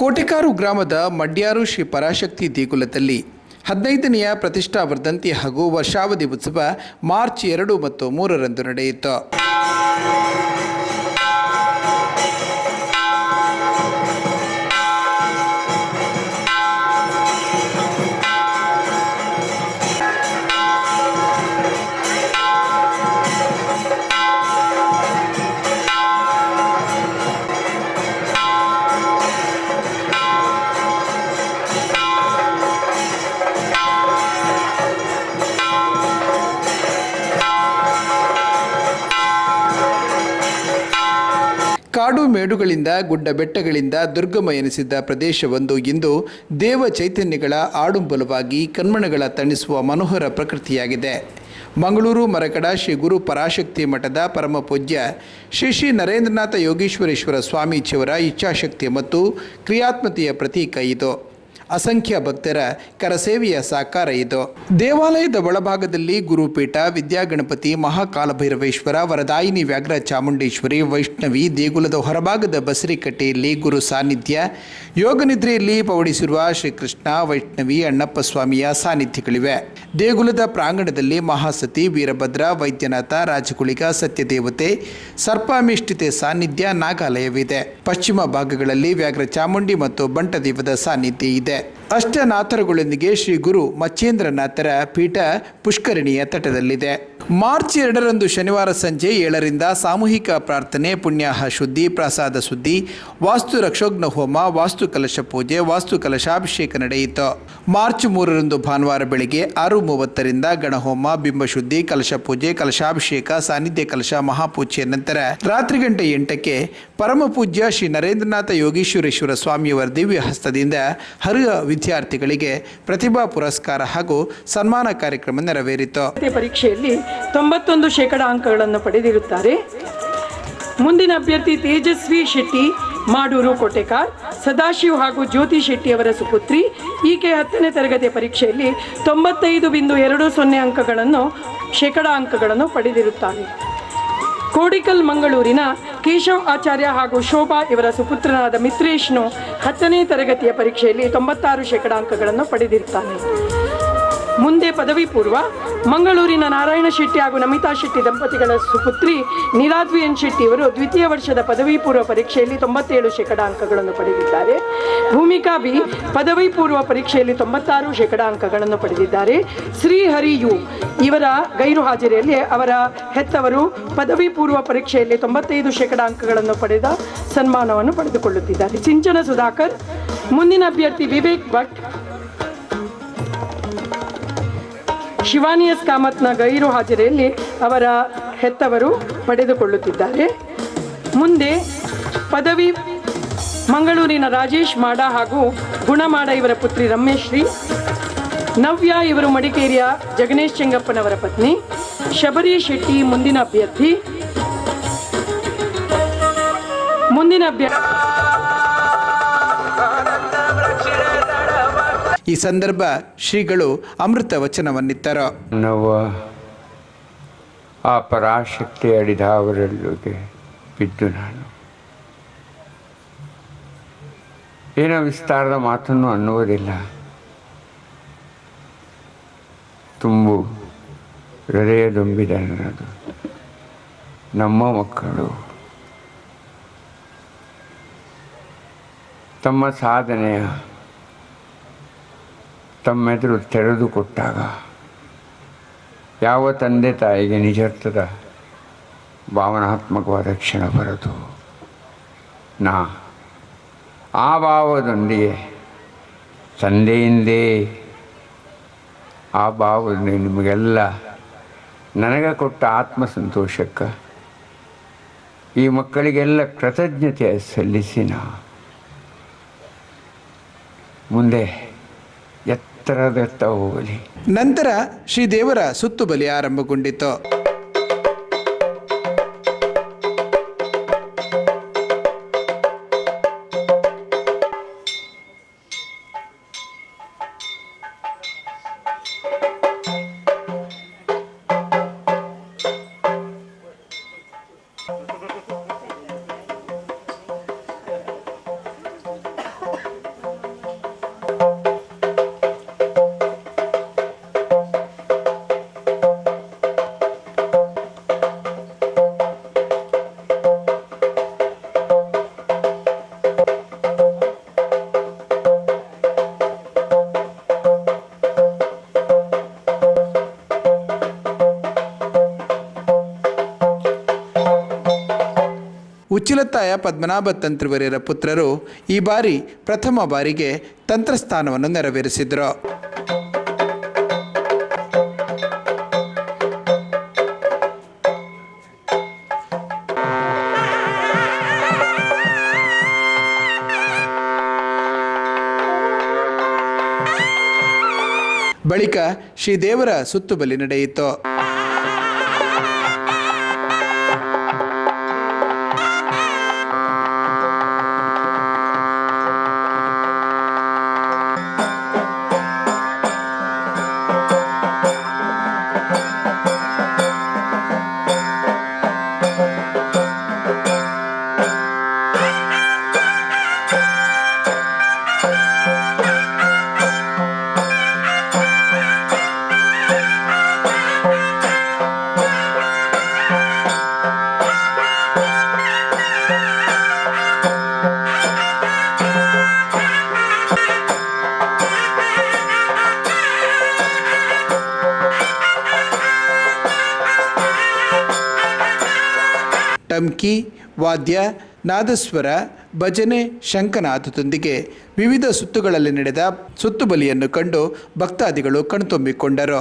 ಕೋಟೆಕಾರು ಗ್ರಾಮದ ಮಡ್ಯಾರು ಶ್ರೀ ಪರಾಶಕ್ತಿ ದೇಗುಲದಲ್ಲಿ ಹದಿನೈದನೆಯ ಪ್ರತಿಷ್ಠಾ ವರ್ಧಂತಿ ಹಾಗೂ ವರ್ಷಾವಧಿ ಉತ್ಸವ ಮಾರ್ಚ್ ಎರಡು ಮತ್ತು ಮೂರರಂದು ನಡೆಯಿತು. ಕಾಡು ಮೇಡುಗಳಿಂದ, ಗುಡ್ಡ ಬೆಟ್ಟಗಳಿಂದ ದುರ್ಗಮ ಎನಿಸಿದ್ದ ಪ್ರದೇಶವೊಂದು ಇಂದು ದೇವ ಚೈತನ್ಯಗಳ ಆಡುಂಬಲವಾಗಿ ಕಣ್ಮಣಗಳ ತಣಿಸುವ ಮನೋಹರ ಪ್ರಕೃತಿಯಾಗಿದೆ. ಮಂಗಳೂರು, ಮರಕಡ, ಶ್ರೀ ಗುರು ಪರಾಶಕ್ತಿ ಮಠದ ಪರಮ ಪೂಜ್ಯ ಶ್ರೀ ಶ್ರೀ ನರೇಂದ್ರನಾಥ ಯೋಗೀಶ್ವರೇಶ್ವರ ಸ್ವಾಮೀಜಿಯವರ ಇಚ್ಛಾಶಕ್ತಿ ಮತ್ತು ಕ್ರಿಯಾತ್ಮತೆಯ ಪ್ರತೀಕ ಇದು. ಅಸಂಖ್ಯ ಭಕ್ತರ ಕರಸೇವೆಯ ಸಾಕಾರ ಇದು. ದೇವಾಲಯದ ಒಳಭಾಗದಲ್ಲಿ ಗುರುಪೀಠ, ವಿದ್ಯಾಗಣಪತಿ, ಮಹಾಕಾಲಭೈರವೇಶ್ವರ, ವರದಾಯಿನಿ ವ್ಯಾಘ್ರ ಚಾಮುಂಡೇಶ್ವರಿ ವೈಷ್ಣವಿ ದೇಗುಲದ ಹೊರಭಾಗದ ಬಸರಿಕಟ್ಟೆಯಲ್ಲಿ ಗುರು ಸಾನ್ನಿಧ್ಯ ಯೋಗನಿದ್ರೆಯಲ್ಲಿ ಪವಡಿಸಿರುವ ಶ್ರೀಕೃಷ್ಣ, ವೈಷ್ಣವಿ, ಅಣ್ಣಪ್ಪ ಸ್ವಾಮಿಯ ಸಾನ್ನಿಧ್ಯಗಳಿವೆ. ದೇಗುಲದ ಪ್ರಾಂಗಣದಲ್ಲಿ ಮಹಾಸತಿ, ವೀರಭದ್ರ, ವೈದ್ಯನಾಥ, ರಾಜಕುಳಿಗ, ಸತ್ಯದೇವತೆ, ಸರ್ಪಾಮಿಷ್ಟಿತೆ ಸಾನ್ನಿಧ್ಯ, ನಾಗಾಲಯವಿದೆ. ಪಶ್ಚಿಮ ಭಾಗಗಳಲ್ಲಿ ವ್ಯಾಘ್ರ ಚಾಮುಂಡಿ ಮತ್ತು ಬಂಟದೇವದ ಸಾನ್ನಿಧ್ಯ ಇದೆ. ಅಷ್ಟನಾಥರುಗಳೊಂದಿಗೆ ಶ್ರೀ ಗುರು ಮಚ್ಚೇಂದ್ರನಾಥರ ಪೀಠ ಪುಷ್ಕರಣಿಯ ತಟದಲ್ಲಿದೆ. ಮಾರ್ಚ್ ಎರಡರಂದು ಶನಿವಾರ ಸಂಜೆ ಏಳರಿಂದ ಸಾಮೂಹಿಕ ಪ್ರಾರ್ಥನೆ, ಪುಣ್ಯಾಹ ಶುದ್ಧಿ, ಪ್ರಸಾದ ಸುದ್ದಿ, ವಾಸ್ತು ರಕ್ಷೋಗ್ನ ಹೋಮ, ವಾಸ್ತು ಕಲಶ ಪೂಜೆ, ವಾಸ್ತು ಕಲಶಾಭಿಷೇಕ ನಡೆಯಿತು. ಮಾರ್ಚ್ ಮೂರರಂದು ಭಾನುವಾರ ಬೆಳಿಗ್ಗೆ ಆರು ಮೂವತ್ತರಿಂದ ಗಣಹೋಮ ಬಿಂಬಶುದ್ಧಿ ಕಲಶ ಪೂಜೆ, ಕಲಶಾಭಿಷೇಕ, ಸಾನ್ನಿಧ್ಯ ಕಲಶ, ಮಹಾಪೂಜೆಯ ನಂತರ ರಾತ್ರಿ ಗಂಟೆ ಎಂಟಕ್ಕೆ ಪರಮ ಪೂಜ್ಯ ಶ್ರೀ ನರೇಂದ್ರನಾಥ ಯೋಗೀಶ್ವರೇಶ್ವರ ಸ್ವಾಮಿಯವರ ದಿವ್ಯ ಹಸ್ತದಿಂದ ಹರಿಹ ವಿದ್ಯಾರ್ಥಿಗಳಿಗೆ ಪ್ರತಿಭಾ ಪುರಸ್ಕಾರ ಹಾಗೂ ಸನ್ಮಾನ ಕಾರ್ಯಕ್ರಮ ನೆರವೇರಿತು. ಪರೀಕ್ಷೆಯಲ್ಲಿ ತೊಂಬತ್ತೊಂದು ಶೇಕಡ ಅಂಕಗಳನ್ನು ಪಡೆದಿರುತ್ತಾರೆ. ಮುಂದಿನ ಅಭ್ಯರ್ಥಿ ತೇಜಸ್ವಿ ಶೆಟ್ಟಿ, ಮಾಡೂರು ಕೋಟೆಕಾರ್, ಸದಾಶಿವ್ ಹಾಗೂ ಜ್ಯೋತಿ ಶೆಟ್ಟಿ ಅವರ ಸುಪುತ್ರಿ. ಈಕೆ ಹತ್ತನೇ ತರಗತಿಯ ಪರೀಕ್ಷೆಯಲ್ಲಿ ತೊಂಬತ್ತೈದು ಬಿಂದು ಎರಡು ಸೊನ್ನೆ ಅಂಕಗಳನ್ನು, ಶೇಕಡ ಅಂಕಗಳನ್ನು ಪಡೆದಿರುತ್ತಾರೆ ಕೋಡಿಕಲ್ ಮಂಗಳೂರಿನ ಕೇಶವ್ ಆಚಾರ್ಯ ಹಾಗೂ ಶೋಭಾ ಇವರ ಸುಪುತ್ರನಾದ ಮಿತ್ರೇಶ್ನು ಹತ್ತನೇ ತರಗತಿಯ ಪರೀಕ್ಷೆಯಲ್ಲಿ ತೊಂಬತ್ತಾರು ಶೇಕಡಾ ಅಂಕಗಳನ್ನು ಪಡೆದಿರುತ್ತಾನೆ ಮುಂದೆ ಪದವಿ ಪೂರ್ವ ಮಂಗಳೂರಿನ ನಾರಾಯಣ ಶೆಟ್ಟಿ ಹಾಗೂ ನಮಿತಾ ಶೆಟ್ಟಿ ದಂಪತಿಗಳ ಸುಪುತ್ರಿ ನೀಲಾದ್ವಿ ಎನ್ ಶೆಟ್ಟಿ ಅವರು ದ್ವಿತೀಯ ವರ್ಷದ ಪದವಿ ಪೂರ್ವ ಪರೀಕ್ಷೆಯಲ್ಲಿ ತೊಂಬತ್ತೇಳು ಶೇಕಡಾ ಅಂಕಗಳನ್ನು ಪಡೆದಿದ್ದಾರೆ. ಭೂಮಿಕಾ ಬಿ ಪದವಿ ಪೂರ್ವ ಪರೀಕ್ಷೆಯಲ್ಲಿ ತೊಂಬತ್ತಾರು ಶೇಕಡಾ ಅಂಕಗಳನ್ನು ಪಡೆದಿದ್ದಾರೆ. ಶ್ರೀಹರಿ ಯು ಇವರ ಗೈರು ಹಾಜರಿಯಲ್ಲಿ ಅವರ ಹೆತ್ತವರು ಪದವಿ ಪೂರ್ವ ಪರೀಕ್ಷೆಯಲ್ಲಿ ತೊಂಬತ್ತೈದು ಶೇಕಡಾ ಅಂಕಗಳನ್ನು ಪಡೆದ ಸನ್ಮಾನವನ್ನು ಪಡೆದುಕೊಳ್ಳುತ್ತಿದ್ದಾರೆ. ಚಿಂಚನ ಸುಧಾಕರ್, ಮುಂದಿನ ಅಭ್ಯರ್ಥಿ ವಿವೇಕ್ ಭಟ್ ಶಿವಾನಿ ಎಸ್ ಕಾಮತ್ನ ಗೈರು ಹಾಜರಿಯಲ್ಲಿ ಅವರ ಹೆತ್ತವರು ಪಡೆದುಕೊಳ್ಳುತ್ತಿದ್ದಾರೆ. ಮುಂದೆ ಪದವಿ ಮಂಗಳೂರಿನ ರಾಜೇಶ್ ಮಾಡ ಹಾಗೂ ಗುಣಮಾಡ ಇವರ ಪುತ್ರಿ ರಮೇಶ್ರೀ ನವ್ಯ ಇವರು ಮಡಿಕೇರಿಯ ಜಗನೇಶ್ ಚೆಂಗಪ್ಪನವರ ಪತ್ನಿ, ಶಬರಿ ಶೆಟ್ಟಿ ಮುಂದಿನ ಅಭ್ಯರ್ಥಿ. ಮುಂದಿನ ಅಭ್ಯರ್ಥಿ ಈ ಸಂದರ್ಭ ಶ್ರೀಗಳು ಅಮೃತ ವಚನವನ್ನಿತ್ತರು ನವ ಆ ಪರಾಶಕ್ತಿ ಅಡಿದಾವರಲ್ಲಿಗೆ ಬಿದ್ದು ನಾನು. ಏನೋ ವಿಸ್ತಾರದ ಮಾತನ್ನು ಅನ್ನುವುದಿಲ್ಲ. ತುಂಬು ಹೃದಯ ತುಂಬಿದ ನನ್ನದು. ನಮ್ಮ ಮಕ್ಕಳು ತಮ್ಮ ಸಾಧನೆಯ ತಮ್ಮೆದುರು ತೆರೆದು ಕೊಟ್ಟಾಗ ಯಾವ ತಂದೆ ತಾಯಿಗೆ ನಿಜರ್ಥದ ಭಾವನಾತ್ಮಕವಾದ ಕ್ಷಣ ಬರದು? ನಾ ಆ ಭಾವದೊಂದಿಗೆ ತಂದೆಯಿಂದೇ ಆ ಭಾವದೊಂದಿಗೆ ನಿಮಗೆಲ್ಲ ನನಗೆ ಕೊಟ್ಟ ಆತ್ಮ ಸಂತೋಷಕ್ಕೆ ಈ ಮಕ್ಕಳಿಗೆಲ್ಲ ಕೃತಜ್ಞತೆ ಸಲ್ಲಿಸಿ ನಾ. ಮುಂದೆ ಎತ್ತರದತ್ತ ಹೋಗಲಿ. ನಂತರ ಶ್ರೀದೇವರ ಸುತ್ತು ಬಲಿ ಆರಂಭಗೊಂಡಿತು. ಸುಚಿಲತಾಯ ಪದ್ಮನಾಭ ತಂತ್ರಿವರ್ಯರ ಪುತ್ರರು ಈ ಬಾರಿ ಪ್ರಥಮ ಬಾರಿಗೆ ತಂತ್ರಸ್ಥಾನವನ್ನು ನೆರವೇರಿಸಿದರು. ಬಳಿಕ ಶ್ರೀದೇವರ ಸುತ್ತುಬಲಿ ನಡೆಯಿತು. ಟಮ್ಕಿ ವಾದ್ಯ ನಾದಸ್ವರ ಭಜನೆ ಶಂಕನಾಥದೊಂದಿಗೆ ವಿವಿಧ ಸುತ್ತುಗಳಲ್ಲಿ ನಡೆದ ಸುತ್ತುಬಲಿಯನ್ನು ಕಂಡು ಭಕ್ತಾದಿಗಳು ಕಣ್ತುಂಬಿಕೊಂಡರು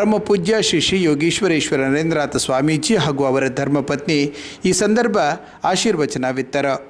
ಪರಮ ಪೂಜ್ಯ ಶ್ರೀ ಶ್ರೀ ಯೋಗೀಶ್ವರೇಶ್ವರ ನರೇಂದ್ರನಾಥ ಸ್ವಾಮೀಜಿ ಹಾಗೂ ಅವರ ಧರ್ಮಪತ್ನಿ ಈ ಸಂದರ್ಭ ಆಶೀರ್ವಚನವಿತ್ತರು.